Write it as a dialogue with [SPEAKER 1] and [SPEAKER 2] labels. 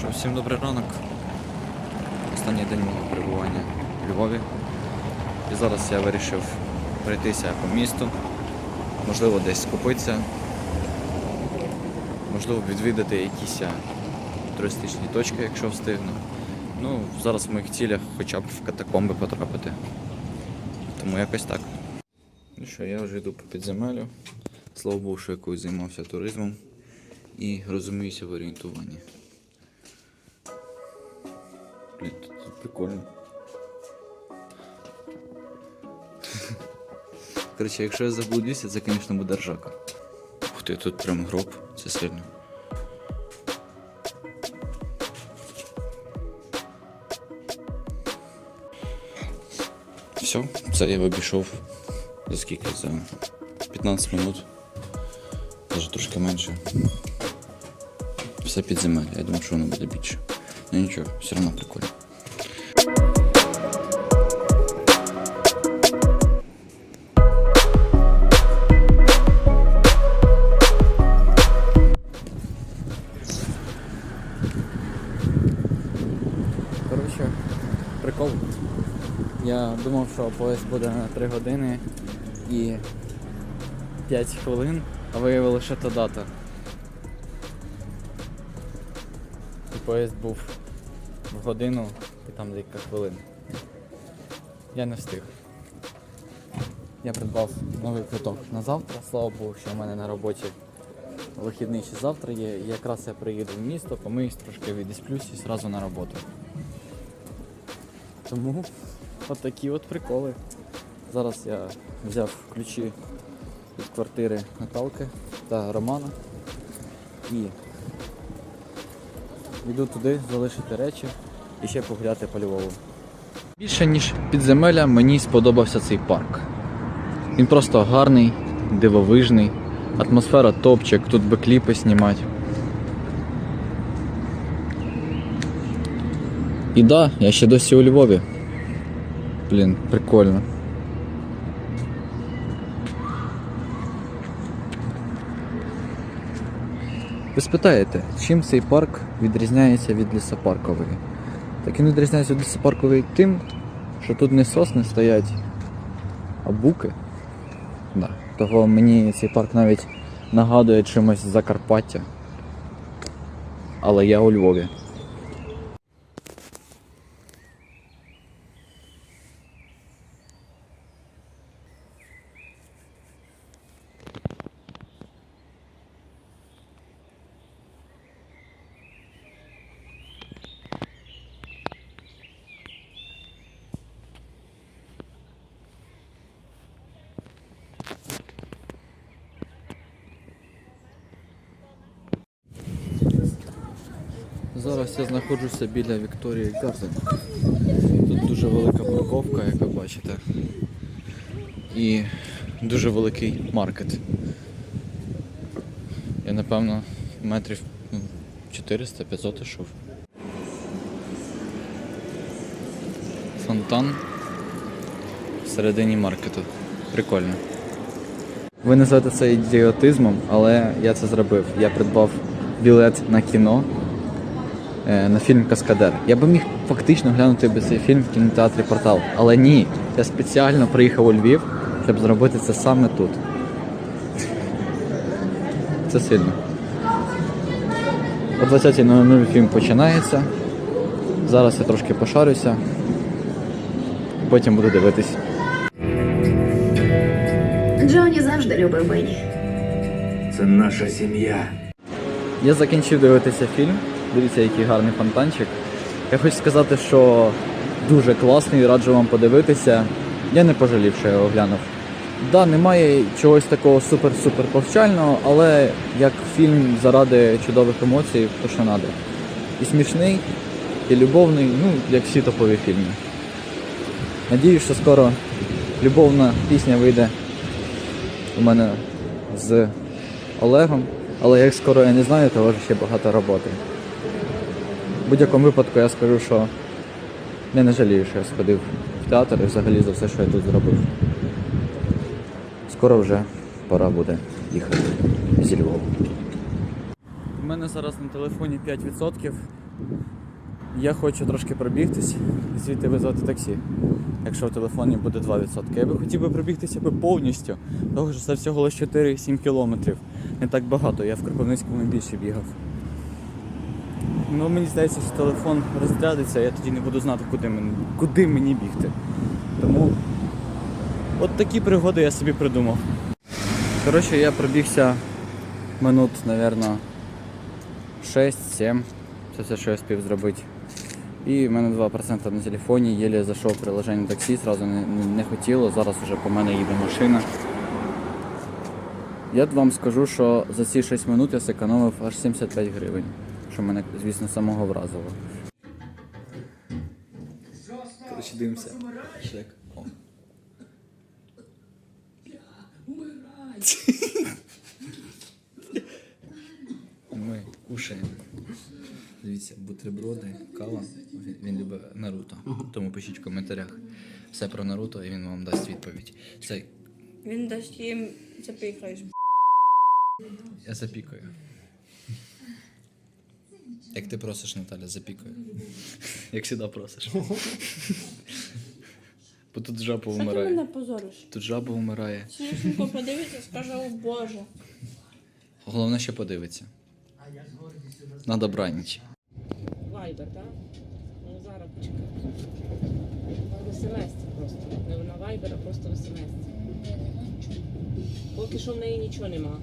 [SPEAKER 1] Що, всім добрий ранок. Останній день мого перебування в Львові. І зараз я вирішив пройтися по місту, можливо, десь скупитися, можливо, відвідати якісь туристичні точки, якщо встигну. Ну, зараз в моїх цілях хоча б в катакомби потрапити. Тому якось так. Ну що, я вже йду по підземелю. Слава Богу, що якось займався туризмом і розуміюся в орієнтуванні. Прикольно. Коротше, якщо я заблудюся, це, звісно, буде ржака. Ух ти, тут прям гроб, це сильно. Все, це я обійшов за скільки? За 15 минут. Даже трошки менше. Все підземелля. Я думав, що воно буде більше. Ну нічого, все одно прикольно.
[SPEAKER 2] Коротше, прикол. Я думав, що поїзд буде на 3 години і 5 хвилин, а виявилося, що то дата. І поїзд був в годину і там декілька хвилин. Я не встиг. Я придбав новий квиток на завтра. Слава Богу, що в мене на роботі вихідний ще завтра є. І якраз я приїду в місто, помиюсь трошки відісплюсь і одразу на роботу. Тому от такі от приколи. Зараз я взяв ключі від квартири Наталки та Романа і йду туди залишити речі і ще погуляти по Львову.
[SPEAKER 1] Більше ніж підземелля, мені сподобався цей парк. Він просто гарний, дивовижний, атмосфера топчик, тут би кліпи знімати. І да, я ще досі у Львові. Блін, прикольно. Ви спитаєте, чим цей парк відрізняється від лісопаркової? Так він відрізняється від лісопаркової тим, що тут не сосни стоять, а буки. Да. Того мені цей парк навіть нагадує чимось Закарпаття. Але я у Львові. Зараз я знаходжуся біля Вікторії Гарден. Тут дуже велика парковка, як ви бачите. І дуже великий маркет. Я напевно метрів ну, 400-500 йшов. Фонтан всередині маркету. Прикольно. Ви називаєте це ідіотизмом, але я це зробив. Я придбав білет на кіно на фільм Каскадер. Я би міг фактично глянути би цей фільм в кінотеатрі Портал. Але ні, я спеціально приїхав у Львів, щоб зробити це саме тут. Це сильно. О 20.00 фільм починається. Зараз я трошки пошарюся. Потім буду дивитись.
[SPEAKER 3] Джоні завжди любив Бенні.
[SPEAKER 4] Це наша сім'я.
[SPEAKER 2] Я закінчив дивитися фільм. Дивіться, який гарний фонтанчик. Я хочу сказати, що дуже класний, раджу вам подивитися. Я не пожалів, що я його глянув. Да, немає чогось такого супер-супер повчального, але як фільм заради чудових емоцій, то що треба. І смішний, і любовний, ну, як всі топові фільми. Надіюсь, що скоро любовна пісня вийде у мене з Олегом, але як скоро я не знаю, то ще багато роботи. Будь-якому випадку я скажу, що я не жалію, що я сходив в театр і взагалі за все, що я тут зробив. Скоро вже пора буде їхати зі Львова. У мене зараз на телефоні 5%.
[SPEAKER 1] Я хочу трошки пробігтись і звідти визвати таксі. Якщо в телефоні буде 2%. Я би хотів би пробігтися повністю, тому що це всього лише 4-7 кілометрів. Не так багато, я в Кропивницькому більше бігав. Ну, мені здається, що телефон розрядиться, я тоді не буду знати, куди мені, куди мені бігти. Тому от такі пригоди я собі придумав. Коротше, я пробігся минут, напевно, 6-7. Це все, що я спів зробити. І в мене 2% на телефоні, єлі зайшов в приложення таксі, не, не, не хотіло, зараз вже по мене їде машина. Я вам скажу, що за ці 6 минут я зекономив аж 75 гривень, що мене, звісно, самого вразило. Коротше, дивимося. Чек. О. Ми кушаємо. Дивіться, бутерброди, кава. Він, він любить Наруто. Тому пишіть в коментарях все про Наруто і він вам дасть відповідь. Це
[SPEAKER 5] Він дасть їм запікаєш.
[SPEAKER 6] я запікаю. Як ти просиш, Наталя, запікаю. Як завжди просиш. Бо тут жаба
[SPEAKER 5] Що ти мене
[SPEAKER 6] вмирає.
[SPEAKER 5] позориш?
[SPEAKER 6] Тут жаба вмирає.
[SPEAKER 5] Смішенько подивиться, скаже, о Боже.
[SPEAKER 6] Головне, що подивиться. На добраніч.
[SPEAKER 5] Вайбер, так? Ну зараз почекай. В смс просто. Не на Вайбер, а просто в смс. Поки що в неї нічого нема.